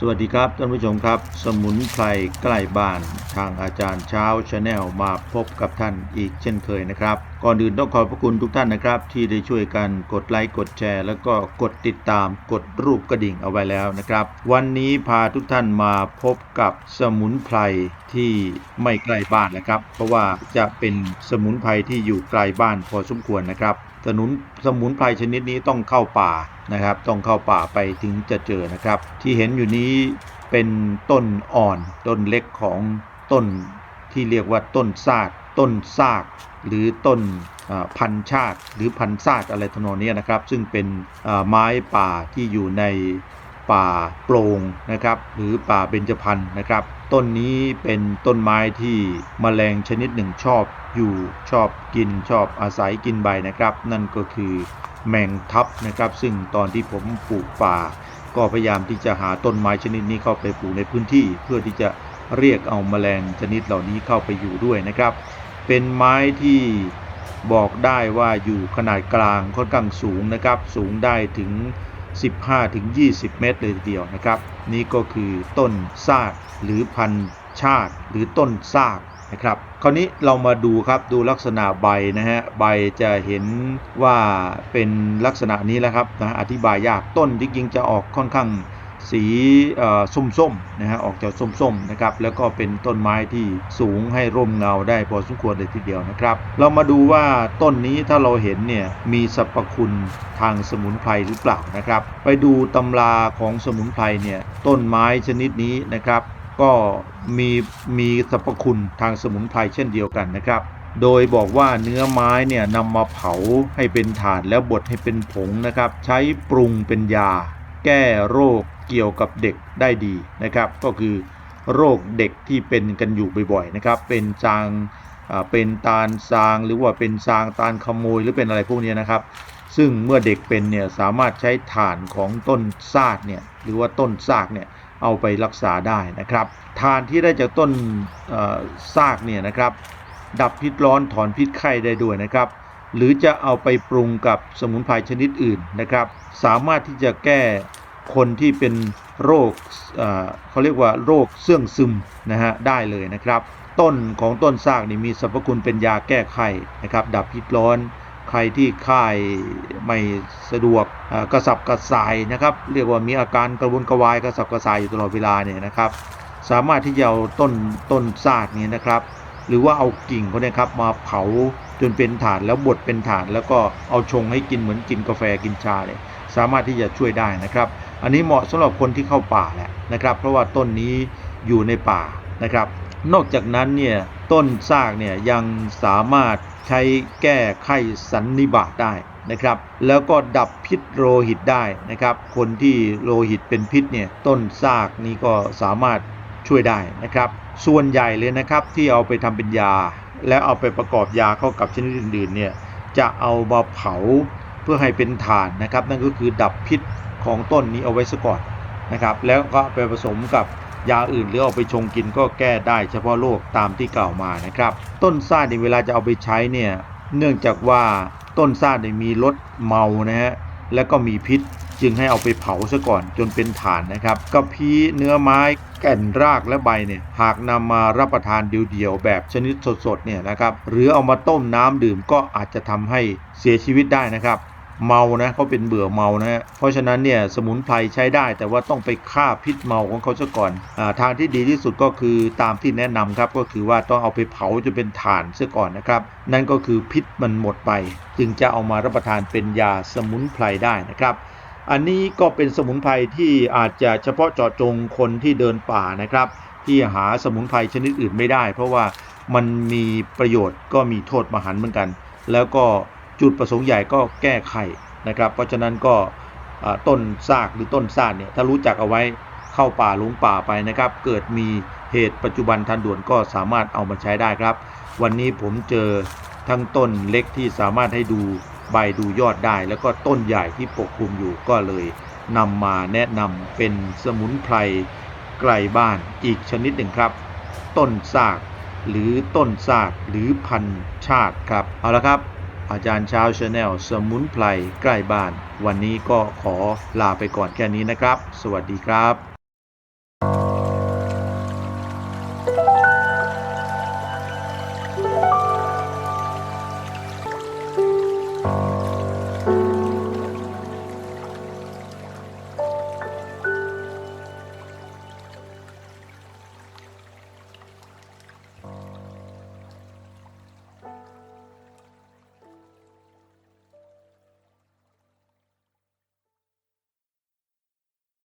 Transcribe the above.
สวัสดีครับท่านผู้ชมครับ สมุนไพรใกล้บ้านทางอาจารย์เช้าชาแนลมาพบกับท่านอีกเช่นเคยนะครับ ก่อนอื่นต้องขอบพระคุณทุกท่านนะครับ ที่ได้ช่วยกันกดไลค์กดแชร์ แล้วก็กดติดตามกดรูปกระดิ่งเอาไว้แล้วนะครับ วันนี้พาทุกท่านมาพบกับสมุนไพรที่ไม่ใกล้บ้านนะครับ เพราะว่าจะเป็นสมุนไพรที่อยู่ไกลบ้านพอสมควรนะครับสนุนสมุนไพรชนิดนี้ต้องเข้าป่า นะครับ ต้องเข้าป่าไปถึงจะเจอนะครับ ที่เห็นอยู่นี้เป็นต้นอ่อนต้นเล็กของต้นที่เรียกว่าต้นซาก ต้นซาก หรือต้นพันชาติ หรือพันซากอะไรทำนองนี้นะครับ ซึ่งเป็นไม้ป่าที่อยู่ในป่าโปร่งนะครับ หรือป่าเบญจพรรณนะครับ ต้นนี้เป็นต้นไม้ที่แมลงชนิดหนึ่งชอบอยู่ชอบกินชอบอาศัยกินใบนะครับ นั่นก็คือ แมงทับนะครับ ซึ่งตอนที่ผมปลูกป่า ก็พยายามที่จะหาต้นไม้ชนิดนี้เข้าไปปลูกในพื้นที่ เพื่อที่จะเรียกเอาแมลงชนิดเหล่านี้เข้าไปอยู่ด้วยนะครับ เป็นไม้ที่บอกได้ว่าอยู่ขนาดกลางค่อนข้างสูงนะครับ สูงได้ถึง 15-20 เมตรเลยทีเดียวนะครับ นี่ก็คือต้นซากหรือพันชาติ หรือต้นซาก นะครับคราวนี้เรามาดูครับดูลักษณะใบนะฮะใบจะเห็นว่าเป็นลักษณะนี้แหละครับนะอธิบายยากต้นจริงๆจะออกค่อนข้างสีส้มๆนะฮะออกจากส้มๆนะครับแล้วก็เป็นต้นไม้ที่สูงให้ร่มเงาได้พอสมควรเลยทีเดียวนะครับ เรามาดูว่าต้นนี้ถ้าเราเห็นเนี่ยมีสรรพคุณทางสมุนไพรหรือเปล่านะครับ ไปดูตำราของสมุนไพรเนี่ยต้นไม้ชนิดนี้นะครับ ก็มีมีสรรพคุณทางสมุนไพรเช่นเดียวกันนะครับ โดยบอกว่าเนื้อไม้เนี่ยนำมาเผาให้เป็นถ่านแล้วบดให้เป็นผงนะครับ ใช้ปรุงเป็นยา แก้โรคเกี่ยวกับเด็กได้ดีนะครับ ก็คือโรคเด็กที่เป็นกันอยู่บ่อยๆนะครับ เป็นจางเป็นตาลซางหรือว่าเป็นซางตาลขโมยหรือเป็นอะไรพวกนี้นะครับ ซึ่งเมื่อเด็กเป็นเนี่ยสามารถใช้ถ่านของต้นซากเนี่ยหรือว่าต้นซากเนี่ย เอาไปรักษาได้นะครับ ทานที่ได้จากต้นซากเนี่ยนะครับ ดับพิษร้อนถอนพิษไข้ได้ด้วยนะครับ หรือจะเอาไปปรุงกับสมุนไพรชนิดอื่นนะครับ สามารถที่จะแก้คนที่เป็นโรคเเขาเรียกว่าโรคเสื่องซึมนะฮะได้เลยนะครับ ต้นของต้นซากนี่มีสรรพคุณเป็นยาแก้ไข้นะครับ ดับพิษร้อน ใครที่ค่ายไม่สะดวกกระสับกระส่ายนะครับ เรียกว่ามีอาการกระวนกระวายกระสับกระส่ายอยู่ตลอดเวลาเนี่ยนะครับ สามารถที่จะเอาต้นต้นซากนี้นะครับ หรือว่าเอากิ่งเขาเนี่ยครับมาเผาจนเป็นถ่านแล้วบดเป็นถ่านแล้วก็เอาชงให้กินเหมือนกินกาแฟกินชาเนี่ยสามารถที่จะช่วยได้นะครับ อันนี้เหมาะสำหรับคนที่เข้าป่าแหละนะครับ เพราะว่าต้นนี้อยู่ในป่านะครับ นอกจากนั้นเนี่ยต้นซากเนี่ยยังสามารถใช้แก้ไข้สันนิบาตได้นะครับ แล้วก็ดับพิษโลหิตได้นะครับ คนที่โลหิตเป็นพิษเนี่ยต้นซากนี้ก็สามารถช่วยได้นะครับ ส่วนใหญ่เลยนะครับที่เอาไปทำเป็นยา แล้วเอาไปประกอบยาเข้ากับชนิดอื่นๆเนี่ยจะเอามาเผาเพื่อให้เป็นถ่านนะครับ นั่นก็คือดับพิษของต้นนี้เอาไว้ซะก่อนนะครับ แล้วก็ไปผสมกับ ยาอื่นหรือเอาไปชงกินก็แก้ได้เฉพาะโรคตามที่กล่าวมานะครับ ต้นซ่าในเวลาจะเอาไปใช้เนี่ยเนื่องจากว่าต้นซ่าเนี่ยมีรสเมานะฮะและก็มีพิษจึงให้เอาไปเผาซะก่อนจนเป็นฐานนะครับกระพี้เนื้อไม้แก่นรากและใบเนี่ยหากนำมารับประทานเดียวๆแบบชนิดสดๆเนี่ยนะครับหรือเอามาต้มน้ำดื่มก็อาจจะทำให้เสียชีวิตได้นะครับ เมานะเขาเป็นเบื่อเมานะ เพราะฉะนั้นเนี่ยสมุนไพรใช้ได้แต่ว่าต้องไปฆ่าพิษเมาของเขาซะก่อนอทางที่ดีที่สุดก็คือตามที่แนะนำครับก็คือว่าต้องเอาไปเผาจนเป็นถ่านซะก่อนนะครับ นั่นก็คือพิษมันหมดไป จึงจะเอามารับประทานเป็นยาสมุนไพรได้นะครับอันนี้ก็เป็นสมุนไพรที่อาจจะเฉพาะเจาะจงคนที่เดินป่านะครับ ที่หาสมุนไพรชนิดอื่นไม่ได้ เพราะว่ามันมีประโยชน์ก็มีโทษมหันเหมือนกัน แล้วก็ จุดประสงค์ใหญ่ก็แก้ไขนะครับ เพราะฉะนั้นก็ต้นซากหรือต้นซากเนี่ยถ้ารู้จักเอาไว้เข้าป่าหลงป่าไปนะครับ เกิดมีเหตุปัจจุบันทันด่วนก็สามารถเอามาใช้ได้ครับ วันนี้ผมเจอทั้งต้นเล็กที่สามารถให้ดูใบดูยอดได้ แล้วก็ต้นใหญ่ที่ปกคลุมอยู่ก็เลยนำมาแนะนำเป็นสมุนไพรไกลบ้านอีกชนิดหนึ่งครับ ต้นซากหรือต้นซากหรือพันชาติครับเอาละครับ อาจารย์ชาวชาแนลสมุนไพรใกล้บ้าน วันนี้ก็ขอลาไปก่อนแค่นี้นะครับ สวัสดีครับ